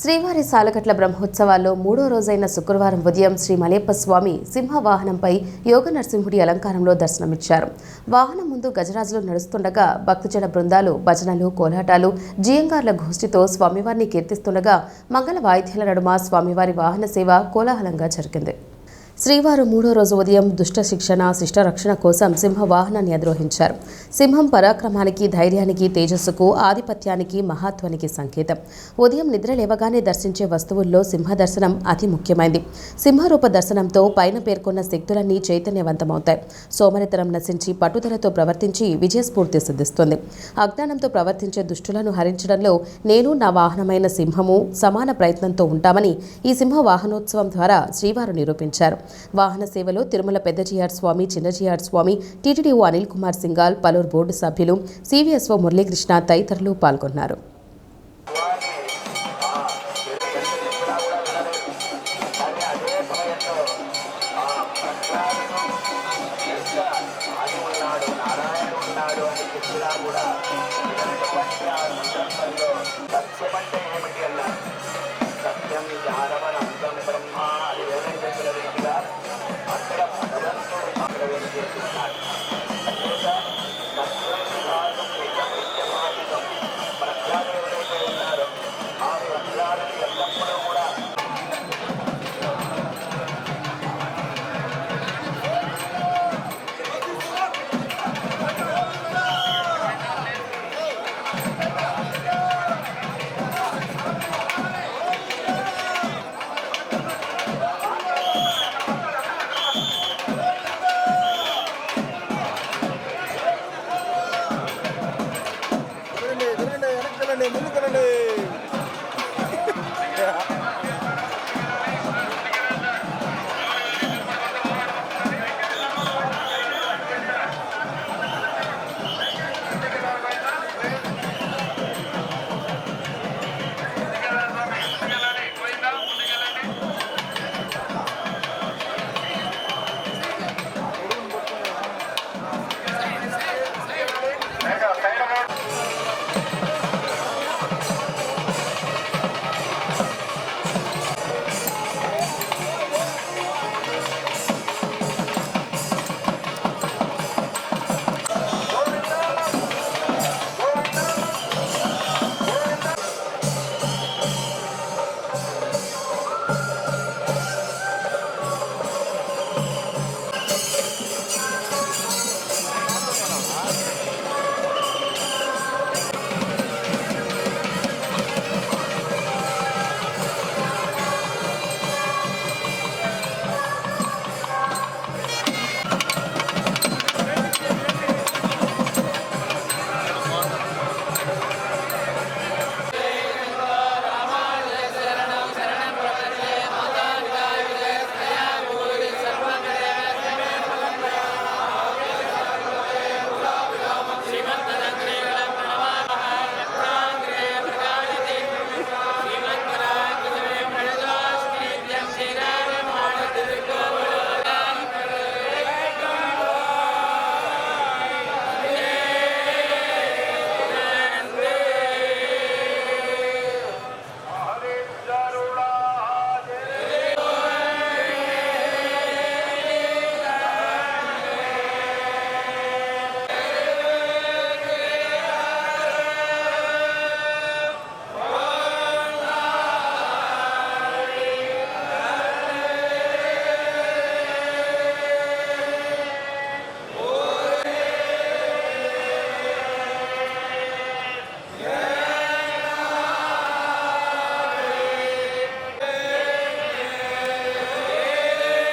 శ్రీవారి సాలకట్ల బ్రహ్మోత్సవాల్లో మూడో రోజైన శుక్రవారం ఉదయం శ్రీ మలయప్ప స్వామి సింహ వాహనంపై యోగ నరసింహుడి అలంకారంలో దర్శనమిచ్చారు. వాహనం ముందు గజరాజులు నడుస్తుండగా భక్తజన బృందాలు భజనలు కోలాటాలు జియంగార్ల గోష్ఠితో స్వామివారిని కీర్తిస్తుండగా మంగళ వాయిద్యాల నడుమ స్వామివారి వాహన సేవ కోలాహలంగా జరిగింది. శ్రీవారు మూడో రోజు ఉదయం దుష్ట శిక్షణ శిష్ట రక్షణ కోసం సింహ వాహనాన్ని అధిరోహించారు. సింహం పరాక్రమానికి ధైర్యానికి తేజస్సుకు ఆధిపత్యానికి మహత్వానికి సంకేతం. ఉదయం నిద్ర లేవగానే దర్శించే వస్తువుల్లో సింహ దర్శనం అతి ముఖ్యమైనది సింహరూప దర్శనంతో పైన పేర్కొన్న శక్తులన్నీ చైతన్యవంతమవుతాయి. సోమరితనం నశించి పట్టుదలతో ప్రవర్తించి విజయస్ఫూర్తి సిద్ధిస్తుంది. అజ్ఞానంతో ప్రవర్తించే దుష్టులను హరించడంలో నేను నా వాహనమైన సింహము సమాన ప్రయత్నంతో ఉంటామని ఈ సింహ వాహనోత్సవం ద్వారా శ్రీవారు నిరూపించారు. వాహన సేవలో తిరుమల పెద్దజీఆర్ స్వామి చిన్నజీఆర్ స్వామి టీటీడీఓ అనిల్ కుమార్ సింగాల్ పలువురు బోర్డు సభ్యులు సివిఎస్ఓ మురళీకృష్ణ తదితరులు పాల్గొన్నారు. ఉన్నాడు ఉన్నాడు అని చెప్పినా కూడా ముందుకు రండి